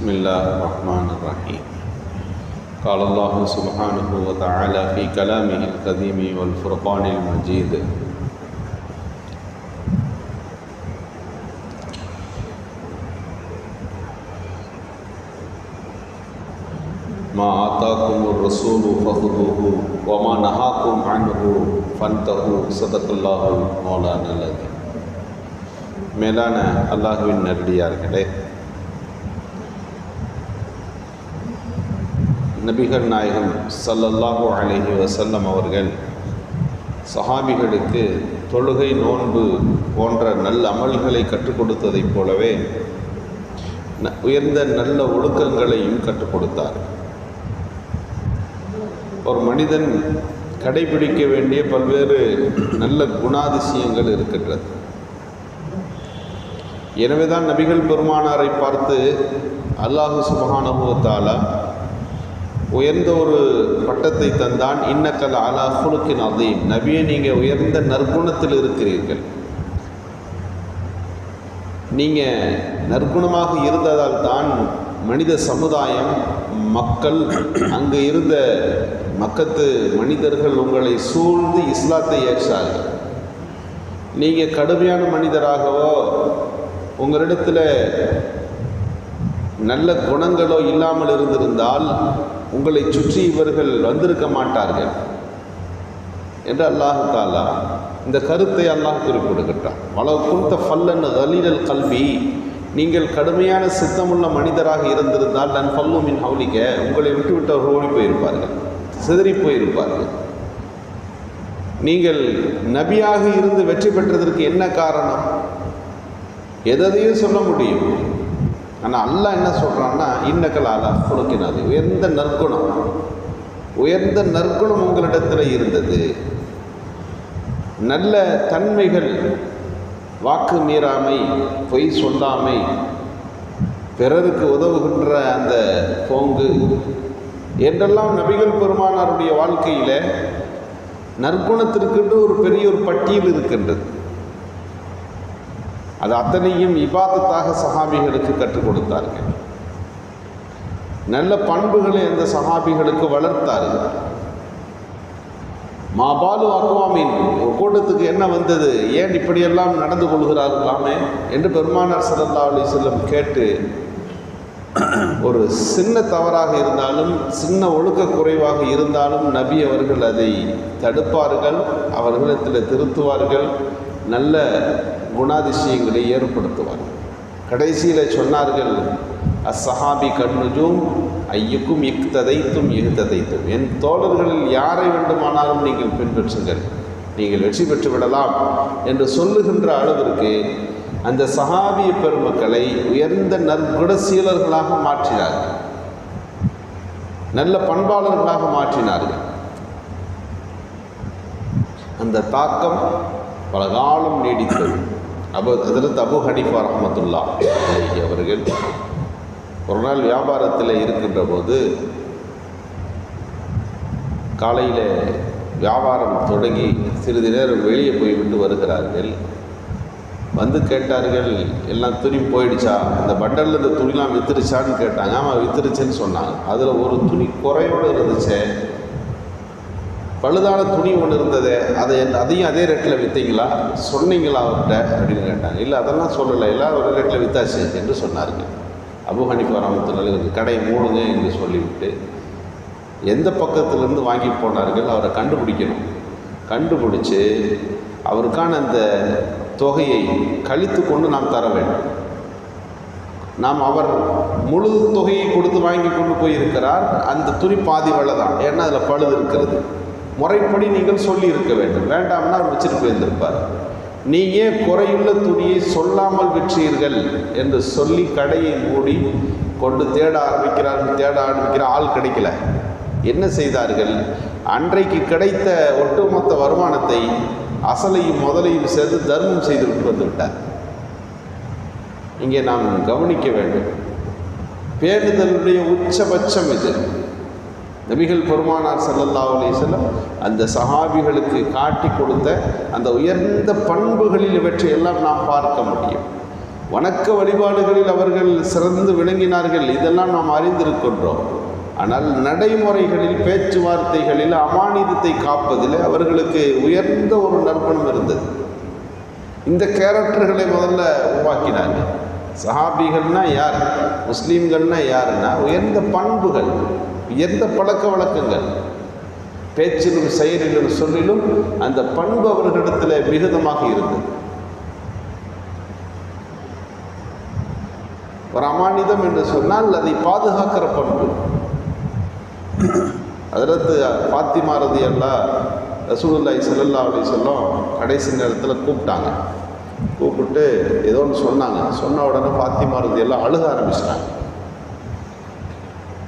بسم الله الرحمن الرحيم قال الله سبحانه وتعالى في كلامه القديم والفرقان المجيد ما آتاكم الرسول فخذوه وما نهاكم عنه فانتهوا صدق الله مولانا العظيم மேலான அல்லாஹுவின் நடிகார்களே நபிகள் நாயகம் சல்லல்லாஹு அலஹி வசல்லம் அவர்கள் சஹாபிகளுக்கு தொழுகை நோன்பு போன்ற நல்ல அமல்களை கற்றுக் கொடுத்ததைப் போலவே ந- உயர்ந்த நல்ல ஒழுக்கங்களையும் கற்றுக் கொடுத்தார். ஒரு மனிதன் கடைபிடிக்க வேண்டிய பல்வேறு நல்ல குணாதிசயங்கள் இருக்கின்றது. எனவேதான் நபிகள் பெருமானாரை பார்த்து அல்லாஹு சுபஹானஹு உயர்ந்த ஒரு பட்டத்தை தந்தான். இன்னக்கல் அலா ஹுலுக்கின் அதையும் நபியை நீங்கள் உயர்ந்த நற்குணத்தில் இருக்கிறீர்கள். நீங்கள் நற்குணமாக இருந்ததால் தான் மனித சமுதாயம் மக்கள் அங்கு இருந்த மக்கத்து மனிதர்கள் உங்களை சூழ்ந்து இஸ்லாத்தை ஏற்றார்கள். நீங்கள் கடுமையான மனிதராகவோ உங்களிடத்தில் நல்ல குணங்களோ இல்லாமல் இருந்திருந்தால் உங்களை சுற்றி இவர்கள் வந்திருக்க மாட்டார்கள் என்று அல்லாஹாலா இந்த கருத்தை அல்லாஹ் குறிப்பிடுகின்றான். வளவு குந்த ஃபல்லன் கலீலல் கல்வி நீங்கள் கடுமையான சித்தமுள்ள மனிதராக இருந்திருந்தால் நான் பல்லுமின் ஹவுலிக்க உங்களை விட்டுவிட்டவர்கள் ஓடி போயிருப்பார்கள் சிதறி போயிருப்பார்கள். நீங்கள் நபியாக இருந்து வெற்றி பெற்றதற்கு என்ன காரணம்? எதையும் சொல்ல முடியும். ஆனால் அல்லாஹ் என்ன சொல்கிறான்னா இன்னக்கல் அல்லா கொடுக்கினாது உயர்ந்த நற்குணம். உயர்ந்த நற்குணம் உங்களிடத்தில் இருந்தது. நல்ல தன்மைகள் வாக்கு மீறாமை பொய் சொல்லாமை பிறருக்கு உதவுகின்ற அந்த போங்கு என்றெல்லாம் நபிகள் பெருமானாருடைய வாழ்க்கையில் நற்குணத்திற்குன்னு ஒரு பெரிய ஒரு பட்டியல் இருக்கின்றது. அது அத்தனையும் இபாதத்தாக சஹாபிகளுக்கு கற்றுக் கொடுத்தார்கள். நல்ல பண்புகளை அந்த சஹாபிகளுக்கு வளர்த்தார்கள். மாபாலு அக்வாமின் ஒரு கூட்டத்துக்கு என்ன வந்தது? ஏன் இப்படியெல்லாம் நடந்து கொள்கிறார்களாமே? என்று பெருமானார் சல்லா அலி செல்லம் கேட்டு ஒரு சின்ன தவறாக இருந்தாலும் சின்ன ஒழுக்க குறைவாக இருந்தாலும் நபி அவர்கள் அதை தடுப்பார்கள் அவர்களிடத்தில் திருத்துவார்கள். நல்ல குணாதிசயங்களை ஏற்படுத்துவார். கடைசியில் சொன்னார்கள் அசஹாபி கண்ணுஜும் ஐயுக்கும் இக்ததைத்தும் இகுத்ததைத்தும் என் தோழர்களில் யாரை வேண்டுமானாலும் நீங்கள் பின்பற்றுங்கள் நீங்கள் வெற்றி பெற்று விடலாம் என்று சொல்லுகின்ற அளவிற்கு அந்த சஹாபிய பெருமக்களை உயர்ந்த நற்குணசீலர்களாக மாற்றினார்கள். நல்ல பண்பாளர்களாக மாற்றினார்கள். அந்த தாக்கம் பல காலம் நீடித்தது. அபு அதில் அபு ஹனிஃபா ரஹமத்துல்லா அவர்கள் ஒரு நாள் வியாபாரத்தில் இருக்கின்ற போது காலையில் வியாபாரம் தொடங்கி சிறிது நேரம் வெளியே போய்விட்டு வருகிறார்கள். வந்து கேட்டார்கள் எல்லாம் துணி போயிடுச்சா? அந்த பண்டலில் இந்த துணிலாம் வித்துருச்சான்னு கேட்டாங்க. ஆமாம் வித்துருச்சுன்னு சொன்னாங்க. அதில் ஒரு துணி குறையோடு இருந்துச்சே. பழுதான துணி ஒன்று இருந்தது அதை அதையும் அதே ரேட்டில் விற்றீங்களா சொன்னீங்களா அவர்கிட்ட? அப்படின்னு கேட்டாங்க. இல்லை அதெல்லாம் சொல்லலை. எல்லாம் ஒரு ரேட்டில் வித்தாச்சு என்று சொன்னார்கள். அபு ஹனிஃபா ராமத்துலால் கடை மூடுங்க என்று சொல்லிவிட்டு எந்த பக்கத்திலிருந்து வாங்கி போனார்கள் அவரை கண்டுபிடிக்கணும். கண்டுபிடிச்சு அவருக்கான அந்த தொகையை கழித்து கொண்டு நாம் தர வேண்டும். நாம் அவர் முழு தொகையை கொடுத்து வாங்கி கொண்டு போயிருக்கிறார். அந்த துணி பாதி விலை தான் ஏன்னா அதில் பழுது இருக்கிறது. முறைப்படி நீங்கள் சொல்லி இருக்க வேண்டும். வேண்டாம்னா அவர் வச்சுட்டு போயிருந்திருப்பார். நீங்கள் குறையுள்ள துணியை சொல்லாமல் விற்றீர்கள் என்று சொல்லி கடையை மூடி கொண்டு தேட ஆரம்பிக்கிறார்கள் தேட ஆரம்பிக்கிற ஆள் கிடைக்கல. என்ன செய்தார்கள்? அன்றைக்கு கிடைத்த ஒட்டுமொத்த வருமானத்தை அசலையும் முதலையும் சேர்த்து தர்மம் செய்து விட்டு வந்து விட்டார் இங்கே நாம் கவனிக்க வேண்டும். பேணுதலுடைய உச்சபட்சம் இது. நபிகள் பெருமானார் சல்லல்லா அலைஹி அந்த சஹாபிகளுக்கு காட்டி கொடுத்த அந்த உயர்ந்த பண்புகளில் இவற்றை எல்லாம் நாம் பார்க்க முடியும். வணக்க வழிபாடுகளில் அவர்கள் சிறந்து விளங்கினார்கள். இதெல்லாம் நாம் அறிந்திருக்கின்றோம். ஆனால் நடைமுறைகளில் பேச்சுவார்த்தைகளில் அமானிதத்தை காப்பதில் அவர்களுக்கு உயர்ந்த ஒரு நற்பணம் இருந்தது. இந்த கேரக்டர்களை முதல்ல உருவாக்கினாங்க சஹாபிகள்னா யார்? முஸ்லீம்கள்னா யாருன்னா உயர்ந்த பண்புகள் உயர்ந்த பழக்க வழக்கங்கள். பேச்சிலும் செயலிலும் சொல்லிலும் அந்த பண்பு அவர்களிடத்தில் மிகுதமாக இருந்தது. ஒரு அமானிதம் என்று சொன்னால் அதை பாதுகாக்கிற பண்பு. அதற்கு பாத்திமாரதி அல்லா ரசூலுல்லாய் சல்லல்லா சொல்லும் கடைசி நேரத்தில் கூப்பிட்டாங்க. கூப்பிட்டு ஏதோ ஒன்று சொன்னாங்க. சொன்ன உடனே பாத்திமா இருந்து எல்லாம் அழுக ஆரம்பிச்சிட்டாங்க.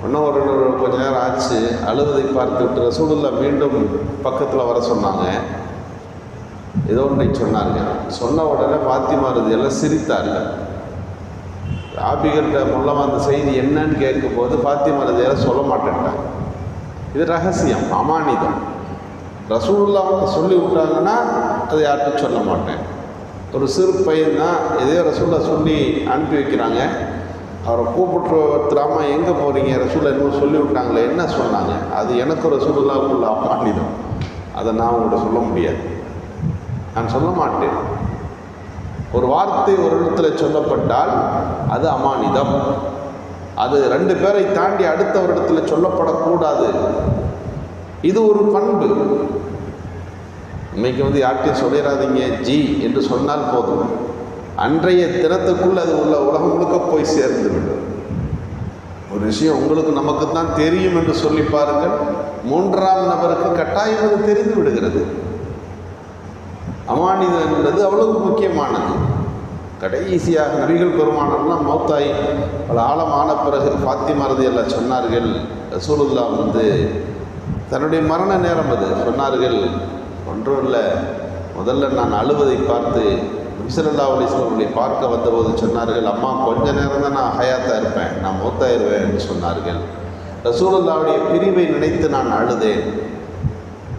இன்னும் ஒரு கொஞ்ச நேரம் ஆச்சு. அழுவதை பார்த்து விட்டு ரசூலுல்லா மீண்டும் பக்கத்தில் வர சொன்னாங்க. ஏதோ ஒன்றை சொன்னாங்க. சொன்ன உடனே பாத்திமா இருந்து எல்லாம் சிரித்தார்கள். ஆபிகள்கிட்ட மூலமாக அந்த செய்தி என்னன்னு கேட்கும்போது பாத்திமா இருந்து எல்லாம் சொல்ல மாட்டேன்ட்டாங்க. இது ரகசியம் அமானிதம். ரசூல்லா அவங்க சொல்லி விட்டாங்கன்னா அதை யார்கிட்டும் சொல்ல மாட்டேன். ஒரு சிறு பையன் தான் எதையோ ரசூலை சொல்லி அனுப்பி வைக்கிறாங்க. அவரை கூப்பிட்டு ஒருத்தராமா எங்கே போகிறீங்க ரசூலை இன்னும் சொல்லி விட்டாங்களே என்ன சொன்னாங்க? அது எனக்கு ரசூல்லாவுக்குள்ள அமானிதம் அதை நான் உங்கள்கிட்ட சொல்ல முடியாது. நான் சொல்ல மாட்டேன். ஒரு வார்த்தை ஒரு இடத்துல சொல்லப்பட்டால் அது அமானிதம். அது ரெண்டு பேரை தாண்டி அடுத்த ஒரு இடத்துல சொல்லப்படக்கூடாது. இது ஒரு பண்பு. இன்னைக்கு வந்து யார்கிட்டையும் சொல்லிடாதீங்க ஜி என்று சொன்னால் போதும். அன்றைய தினத்துக்குள் அது உள்ள உலகம் முழுக்க போய் சேர்ந்து விடும். ஒரு விஷயம் உங்களுக்கு நமக்கு தான் தெரியும் என்று சொல்லி பாருங்கள். மூன்றாம் நபருக்கு கட்டாயம் அது தெரிந்து விடுகிறது. அமானிதம் என்பது அவ்வளவு முக்கியமானது. கடைசியாக நபிகள் பெருமானம்லாம் மௌத்தாய் பல ஆழமான பிறகு ஃபாத்திமாரதி எல்லாம் சொன்னார்கள். ரசூலுல்லா வந்து தன்னுடைய மரண நேரம் அது. சொன்னார்கள் ஒன்றும் இல்லை. முதல்ல நான் அழுவதை பார்த்து நபிசல்லா அலிஸ்வர்களை பார்க்க வந்தபோது சொன்னார்கள் அம்மா கொஞ்ச நேரம் தான் நான் ஹயாத்தாக இருப்பேன். நான் மூத்தாயிருவேன் என்று சொன்னார்கள். ரசூலுல்லாவுடைய பிரிவை நினைத்து நான் அழுதேன்.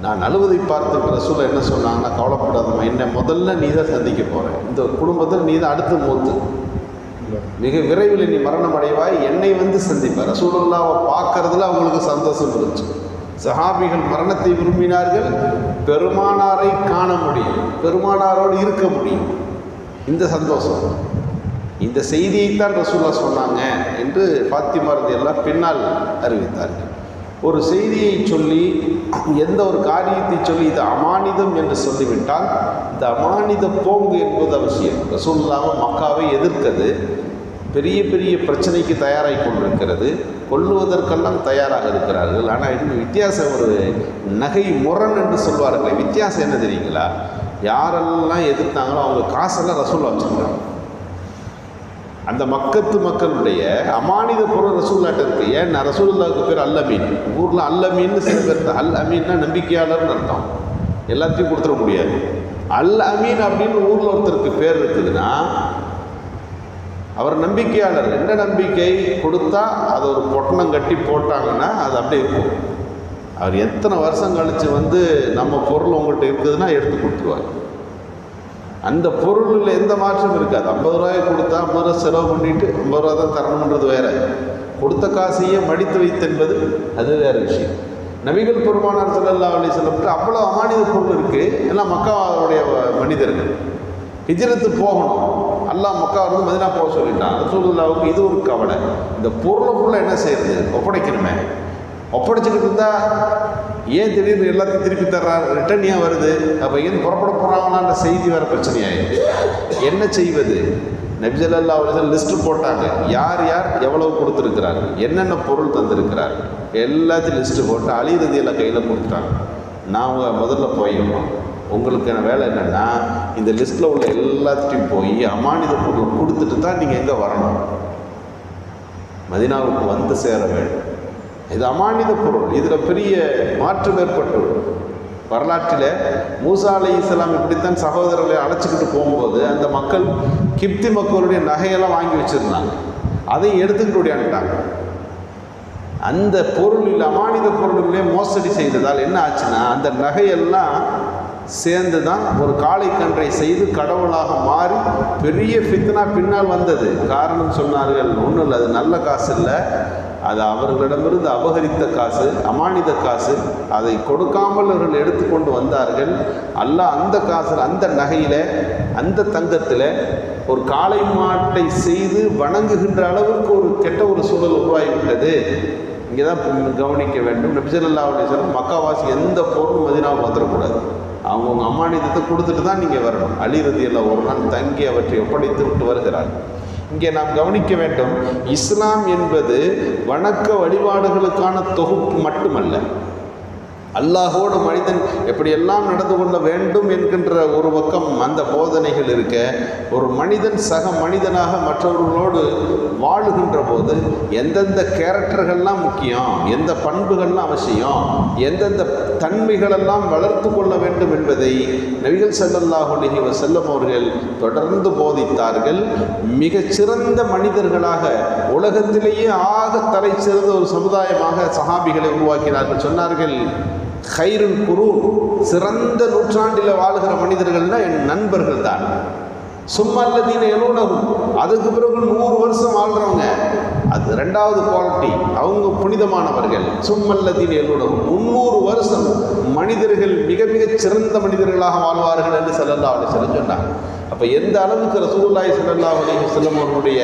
நான் அழுவதை பார்த்து ரசூல் என்ன சொன்னாங்கன்னா கவலைப்படாதம்மா என்னை முதல்ல நீ தான் சந்திக்க போகிறேன் இந்த குடும்பத்தில் நீ தான் அடுத்து மூத்து. மிக விரைவில் நீ மரணம் அடைவாய் என்னை வந்து சந்திப்பார் ரசூலுல்லாவை பார்க்கறதுல அவங்களுக்கு சந்தோஷம் இருந்துச்சு சஹாபிகள் மரணத்தை விரும்பினார்கள் பெருமானாரை காண முடியும் பெருமானாரோடு இருக்க முடியும். இந்த சந்தோஷம். இந்த செய்தியைத்தான் ரசூல்லா சொன்னாங்க என்று பாத்திமாரதி எல்லாம் பின்னால் அறிவித்தார்கள். ஒரு செய்தியை சொல்லி எந்த ஒரு காரியத்தை சொல்லி இது அமானிதம் என்று சொல்லிவிட்டால் இந்த அமானித போங்கு என்பது அவசியம். ரசூல்லாவும் மக்காவை எதிர்த்தது. பெரிய பெரிய பிரச்சனைக்கு தயாராகி கொண்டிருக்கிறது. கொல்லுவதற்கெல்லாம் தயாராக இருக்கிறார்கள். ஆனால் இன்னும் வித்தியாசம் ஒரு நகை முரண் என்று சொல்வார்களே. வித்தியாசம் என்ன தெரியுங்களா? யாரெல்லாம் எதிர்த்தாங்களோ அவங்க காசெல்லாம் ரசூல்லா வச்சுருக்காங்க. அந்த மக்கத்து மக்களுடைய அமானித பொருள் ரசூல்லாட்ட இருக்குது ஏன்னா ரசூல்லாவுக்கு பேர் அல்லமீன். ஊரில் அல்லமீன்னு சில பேர் அல் அமீன்னா நம்பிக்கையாளர்னு அர்த்தம். எல்லாத்தையும் கொடுத்துட முடியாது. அல் அமீன் அப்படின்னு ஊரில் ஒருத்தருக்கு பேர் இருக்குதுன்னா அவர் நம்பிக்கையாளர். என்ன நம்பிக்கை? கொடுத்தா அதை ஒரு பொட்டணம் கட்டி போட்டாங்கன்னா அது அப்படியே இருக்கும். அவர் எத்தனை வருஷம் கழித்து வந்து நம்ம பொருள் உங்கள்கிட்ட இருக்குதுன்னா எடுத்து கொடுத்துருவார். அந்த பொருளில் எந்த மாற்றமும் இருக்காது. ஐம்பது ரூபாய் கொடுத்தா ஐம்பது ரூபா செலவு பண்ணிட்டு ஐம்பது ரூபா தான் தரணுன்றது வேற. கொடுத்த காசையே மடித்து வைத்தென்பது அது வேற விஷயம். நபிகள் பெருமானார் செல்லல்லா அலி சொல்லப்பட்டு அவ்வளோ அமானித பொருள் இருக்குது எல்லாம் மக்காவுடைய மனிதர்கள். ஹிஜரத்து போகணும். அல்லாஹ் மக்கா வந்து மதினா போக சொல்லிட்டான். ரசூலுல்லாவுக்கு இது ஒரு கவலை. இந்த பொருளை ஃபுல்லாக என்ன செய்யறது? ஒப்படைக்கணுமே. ஒப்படைச்சிக்கிட்டு இருந்தா ஏன் திடீர்னு எல்லாத்தையும் திருப்பி தர்றாரு? ரிட்டர்ன் ஏன் வருது? அப்போ ஏன் புறப்பட போகிறாங்களான்ற செய்தி வேறு பிரச்சனையாயிடுது என்ன செய்வது? நபிஜல்லா அவர்கள் லிஸ்ட்டு போட்டாங்க. யார் யார் எவ்வளவு கொடுத்துருக்கிறாங்க என்னென்ன பொருள் தந்திருக்கிறார் எல்லாத்தையும் லிஸ்ட்டு போட்டு அழியிறது எல்லாம் கையில் கொடுத்துட்டாங்க. நான் முதல்ல போயிடுவோம் உங்களுக்கான வேலை என்னென்னா இந்த லிஸ்ட்டில் உள்ள எல்லாத்தையும் போய் அமானித பொருள் கொடுத்துட்டு தான் நீங்கள் எங்கே வரணும். மதினாவுக்கு வந்து சேர வேண்டும். இது அமானித பொருள். இதில் பெரிய மாற்றம் ஏற்பட்டு வரலாற்றில் மூசா அலி இஸ்லாம் இப்படித்தான் சகோதரர்களை அழைச்சிக்கிட்டு போகும்போது அந்த மக்கள் கிப்தி மக்களுடைய நகையெல்லாம் வாங்கி வச்சுருந்தாங்க. அதையும் எடுத்துக்கிட்டு ஓடியாண்டுட்டாங்க அந்த பொருளில் அமானித பொருளிலே மோசடி செய்ததால் என்ன ஆச்சுன்னா அந்த நகையெல்லாம் சேர்ந்து தான் ஒரு காளை கன்றை செய்து கடவுளாக மாறி பெரிய ஃபித்னா பின்னால் வந்தது. காரணம் சொன்னார்கள் ஒன்றும் இல்லை அது நல்ல காசு இல்லை. அது அவர்களிடமிருந்து அபகரித்த காசு அமானித காசு. அதை கொடுக்காமல் அவர்கள் எடுத்துக்கொண்டு வந்தார்கள். அல்ல அந்த காசில் அந்த நகையில் அந்த தங்கத்தில் ஒரு காளை மாட்டை செய்து வணங்குகின்ற அளவுக்கு ஒரு கெட்ட ஒரு சூழல் உருவாகிவிட்டது. இங்கே தான் கவனிக்க வேண்டும். நபிசல்லா சொல்லம் மக்காவாசி எந்த பொருளும் மதினாவுக்கு வந்துடக்கூடாது. அவங்கவுங்க அம்மானிதத்தை கொடுத்துட்டு தான் நீங்கள் வரணும். அலிரதியில் ஒரு நாள் தங்கி அவற்றை ஒப்படைத்து விட்டு வருகிறார். இங்கே நாம் கவனிக்க வேண்டும் இஸ்லாம் என்பது வணக்க வழிபாடுகளுக்கான தொகுப்பு மட்டுமல்ல. அல்லாஹோடு மனிதன் எப்படியெல்லாம் நடந்து கொள்ள வேண்டும் என்கின்ற ஒரு பக்கம் அந்த போதனைகள் இருக்க ஒரு மனிதன் சக மனிதனாக மற்றவர்களோடு வாழுகின்ற போது எந்தெந்த கேரக்டர்கள்லாம் முக்கியம் எந்த பண்புகள்லாம் அவசியம் எந்தெந்த தன்மைகளெல்லாம் வளர்த்து கொள்ள வேண்டும் என்பதை நபிகள் ஸல்லல்லாஹு அலைஹி அவர்கள் தொடர்ந்து போதித்தார்கள். மிகச்சிறந்த மனிதர்களாக உலகத்திலேயே ஆக தலை சிறந்த ஒரு சமுதாயமாக சஹாபிகளை உருவாக்கினார்கள். சொன்னார்கள் ஹைருல் குரூன் சிறந்த நூற்றாண்டில் வாழ்கிற மனிதர்கள்னா என் நண்பர்கள் தான். சும்மா சும்மல்லதீன எழுனவும் அதுக்கு பிறகு நூறு வருஷம் வாழ்கிறவங்க அது ரெண்டாவது குவாலிட்டி அவங்க புனிதமானவர்கள். சும்மல்லதீன் எழுனவும் முந்நூறு வருஷம் மனிதர்கள் மிக மிக சிறந்த மனிதர்களாக வாழ்வார்கள் என்று செல்லல்லா அவளை சொல்ல சொன்னாங்க. அப்போ எந்த அளவுக்கு ரசூல்லாய் செல்லல்லா அலைஹி செல்லும் அவர்களுடைய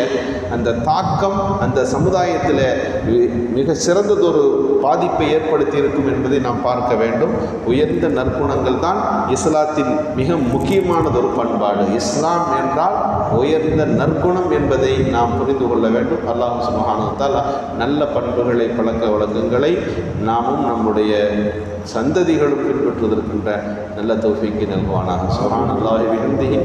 அந்த தாக்கம் அந்த சமுதாயத்தில் மிக மிக சிறந்ததொரு பாதிப்பை ஏற்படுத்தி இருக்கும் என்பதை நாம் பார்க்க வேண்டும். உயர்ந்த நற்குணங்கள் தான் இஸ்லாத்தின் மிக முக்கியமானதொரு பண்பாடு. இஸ்லாம் என்றால் உயர்ந்த நற்குணம் என்பதை நாம் புரிந்து கொள்ள வேண்டும். அல்லாஹ் சுபஹானஹு நல்ல பண்புகளை பழக்க வழக்கங்களை நாமும் நம்முடைய சந்ததிகளும் பின்பற்றுவதற்கின்ற நல்ல தௌஃபீக்கை நல்குவானாக. சுபஹானல்லாஹி பிஹம்திஹி